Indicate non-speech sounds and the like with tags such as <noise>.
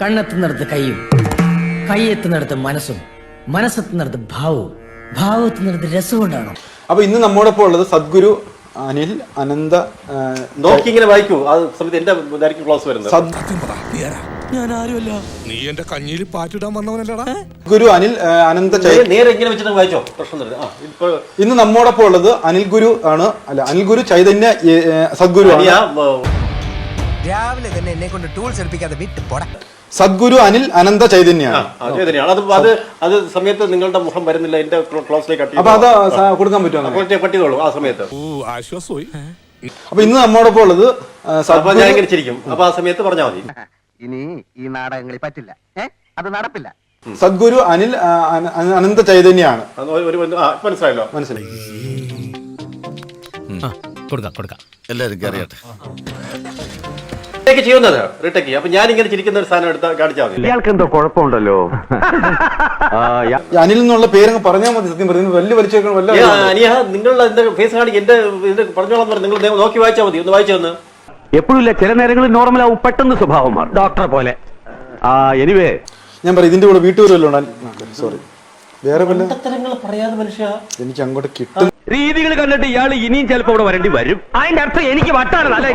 കണ്ണെത്തുന്നിടത്ത് കൈയും കൈയെത്തുന്നിടത്ത് മനസ്സും മനസ്സെത്തുന്നിടത്ത് ഭാവവും ഭാവത്തുന്നിടത്ത് രസം കൊണ്ടാണോ അപ്പൊ ഇന്ന് നമ്മോടൊപ്പം ഉള്ളത് സദ്ഗുരു അനിൽ അനന്ത നോക്കി ഇങ്ങനെ വായിക്കൂ. ആ സമയത്ത് എന്റെ ക്ലോസ് വരുന്നത്. നീ എന്റെ കഞ്ഞിയിൽ പാറ്റിടാൻ വന്നവനല്ലടാ. ഗുരു അനിൽ അനന്ത നേരെ ഇങ്ങനെ വെച്ചിട്ട് വായിച്ചോ. പ്രശ്നം ഇന്ന് നമ്മോടൊപ്പം ഉള്ളത് അനിൽ ഗുരു ആണ്. അല്ല അനിൽ ഗുരു ചൈതന്യ സദ്ഗുരു ആണ്. അനിയ, രാവിലെ തന്നെ എന്നെ കൊണ്ട് ടൂൾസ് എടുപ്പിക്കാതെ വിട്ട് പോടാ. സദ്ഗുരു അനിൽ അനന്ത ചൈതന്യാണ്. അത് അത് അത് സമയത്ത് നിങ്ങളുടെ മുഖം വരുന്നില്ല എന്റെ ക്ലോസിലേക്ക് കട്ടി അപ്പൊ അത് കൊടുക്കാൻ പറ്റുമോ പറ്റിയതോളൂ ആ സമയത്ത്. ഓ ആശ്വാസമായി. അപ്പൊ ഇന്ന് നമ്മോടൊപ്പം ഉള്ളത് സദ്ഗുരു ഞാൻ ഇങ്ങനെ ചിരിക്കും. അപ്പൊ ആ സമയത്ത് പറഞ്ഞാൽ മതി. ഇനി ഈ നാടകങ്ങളിൽ പറ്റില്ല. അത് നടപ്പില്ല. സദ്ഗുരു അനിൽ അനന്ത ചൈതന്യാണ്. മനസ്സിലായല്ലോ. മനസ്സിലായി. കൊടുക്കാം കൊടുക്കാം. എല്ലാരും അറിയട്ടെ റീടേക്ക് ചെയ്യുന്നത്? റീടേക്ക് അപ്പൊ ഞാൻ ഇങ്ങനെ ചിരിക്കുന്ന ഒരു സാധനം എടുത്താൽ കാണിച്ചാൽ മതി. ഇയാൾക്ക് എന്തോ കുഴപ്പമുണ്ടല്ലോ <laughs> അനിൽ എന്നുള്ള പേരങ്ങ് പറഞ്ഞാൽ മതി സത്യം പറഞ്ഞു. വലിയ വലിച്ചേക്കണം വല്ല അനിയ നിങ്ങളുടെ എന്റെ ഫേസ് കാണിക്ക്. എന്റെ ഇത് പറഞ്ഞോളാം പറഞ്ഞു. നിങ്ങൾ നോക്കി വായിച്ചാൽ മതി. ഒന്ന് വായിച്ചു വന്ന് എപ്പോഴും ചില നേരങ്ങളിൽ നോർമൽ ആവും പെട്ടെന്ന് സ്വഭാവം മാറും. ഡോക്ടറെ പോലെ. ആ എനിവേ ഞാൻ പറയാം ഇതിന്റെ കൂടെ വീട്ടുകാരും വല്ലതും സോറി വേറെ പറയാതെ മനുഷ്യ. എനിക്ക് അങ്ങോട്ട് കിട്ടും രീതികൾ കണ്ടിട്ട് ഇയാൾ ഇനിയും ചിലപ്പോ ഇവിടെ വരേണ്ടി വരും. അതിന്റെ അർത്ഥം എനിക്ക് വട്ടാണ് നല്ല